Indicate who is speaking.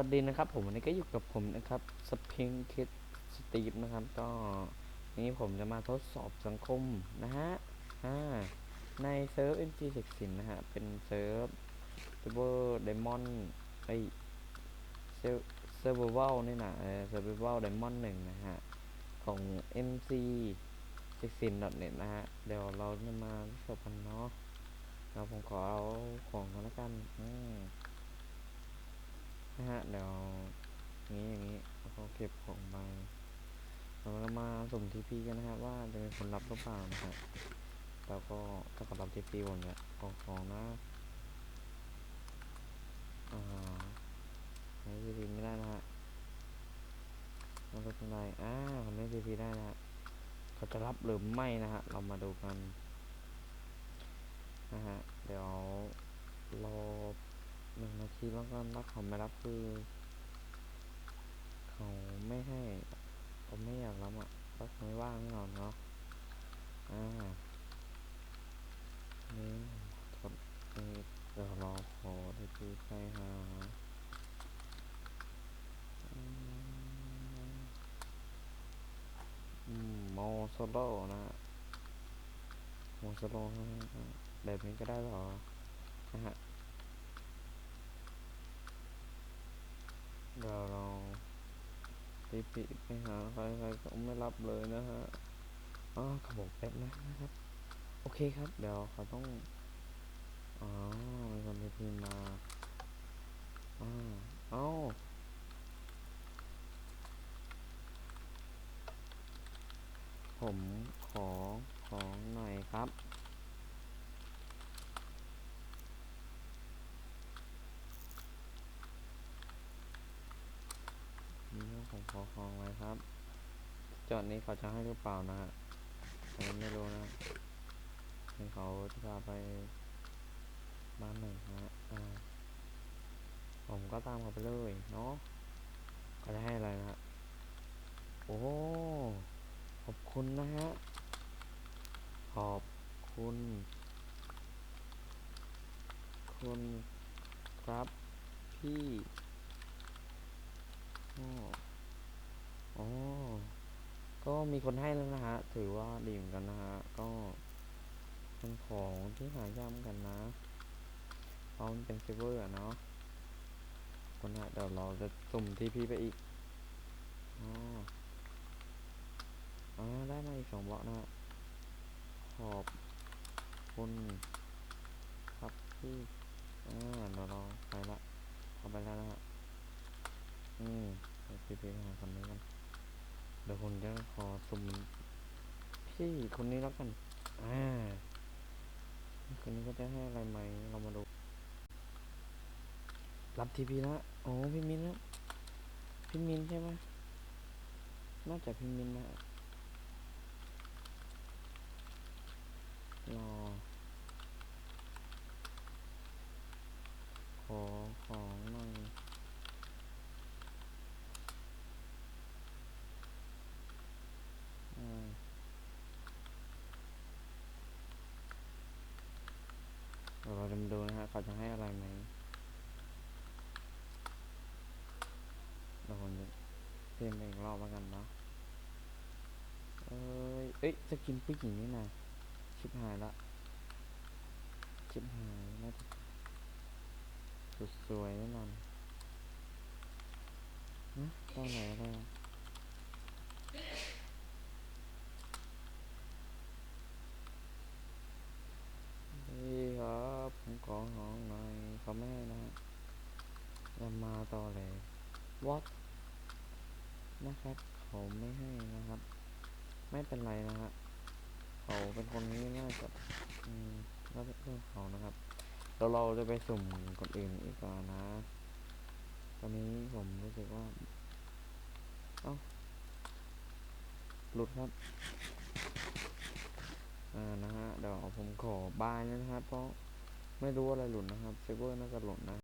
Speaker 1: วัสดีนะครับผมวันนี้ก็อยู่กับผมนะครับสปริงคิดสตีฟนะครับ ก็นี้ผมจะมาทดสอบสังคมนะฮะในเซิร์ฟ MG เ e กสินนะฮะ เป็นเซิร์ฟเซิร์ฟเวอร์ไดมอนด์ไอเซิร์ฟเซิร์ฟเวอร์นี่นะเออเซิร์ฟเวอร์ไดมอนด์หนึ่งนะฮะ ของ MC เ e กสิน .net นะฮะ เดี๋ยวเราจะมาทดสอบกันเนาะเราผมขอเอาของกันล้วกันอืม นะฮะเดี๋ยวอย่างนี้อย่างนี้แล้วก็เก็บของไปเรามาสุ่มทีพีกันนะฮะว่าจะมีคนรับหรือเปล่านะฮะแล้วก็ถ้าเขารับทีพีผมเนี่ยออกของนะอ่าใช้ทีพีไม่ได้นะฮะมันก็เป็นไรอ่าคนนี้ทีพีได้นะฮะเขาจะรับหรือไม่นะฮะเรามาดูกันนะฮะเดี๋ยวรอ หนึ่งนาทีแล้วก็รับเขาไม่รับคือเขาไม่ให้เขาไม่อยากรับอะก็ไม่ว่างแน่นอนเนาะอ่านี่ทดเดี๋ยวรอขอทีพีไปหาอืมอืมโมโซโลนะโมโซโลแบบนี้ก็ได้หรอนะฮะ เดี๋ยวเราตีปีไปหาใครใครก็ไม่รับเลยนะฮะอ๋อขบอกแป๊บนะนะครับ โอเคครับ เดี๋ยวเขาต้อง อ๋อมีคนที่พิมพ์มาอ๋อเอ้าผมขอของหน่อยครับ นี่ ผมขอของไว้ครับ จอดนี้เขาจะให้หรือเปล่านะฮะไม่รู้นะให้เขาจะพาไปบ้านหนึ่งนะฮะอ่าผมก็ตามเขาไปเลยเนาะเขาจะให้อะไรนะฮะโอ้ขอบคุณนะฮะขอบคุณ คุณครับพี่อ๋อ อ๋อ ก็มีคนให้แล้วนะฮะ ถือว่าดีเหมือนกันนะฮะ ก็เป็นของที่หายากกันนะเพราะมันเป็นซิเวอร์อะเนาะคนฮะเดี๋ยวเราจะสุ่มทีพีไปอีก อ๋ออ๋อได้มาอีกสองบล็อกนะฮะ ขอบคุณครับพี่อ่าเดี๋ยวเราไปละเอาไปแล้วนะฮะ อืมเดี๋ยวพี่ๆหาคนนี้กัน เดี๋ยวผมจะขอสุ่มพี่คนนี้แล้วกัน อ่า คนนี้ก็จะให้อะไรไหม เรามาดู รับทีพีแล้วโอ้พี่มินนะพี่มินใช่ไหมน่าจะพี่มินนะรอ ขอของหน่อย อ่าเดี๋ยวเราจะมาดูนะฮะเขาจะให้อะไรไหมเดี๋ยวผมจะเพิ่มไปอีกรอบแล้วกันเนาะเอ้ยเอ้ยจะกินผู้หญิงนี่นะชิบหายละชิบหายน่าจะสุดสวยแน่นอนนะตอนไหนอะไรอะนี่ครับผมขอของหน่อยเขาไม่ให้นะฮะอย่ามาต่อเลย วัดนะครับเขาไม่ให้นะครับ ไม่เป็นไรนะฮะเขาเป็นคนนี้น่าจะอืมแล้วเรื่องเขานะครับแล้วเราจะไปสุ่มคนอื่นอีกก่อนนะ ตอนนี้ผมรู้สึกว่า เอ้า หลุดครับ อ่า นะฮะ เดี๋ยวผมขอบายนะครับ เพราะไม่รู้อะไรหลุดนะครับเซิร์ฟเวอร์น่าจะหลุดนะ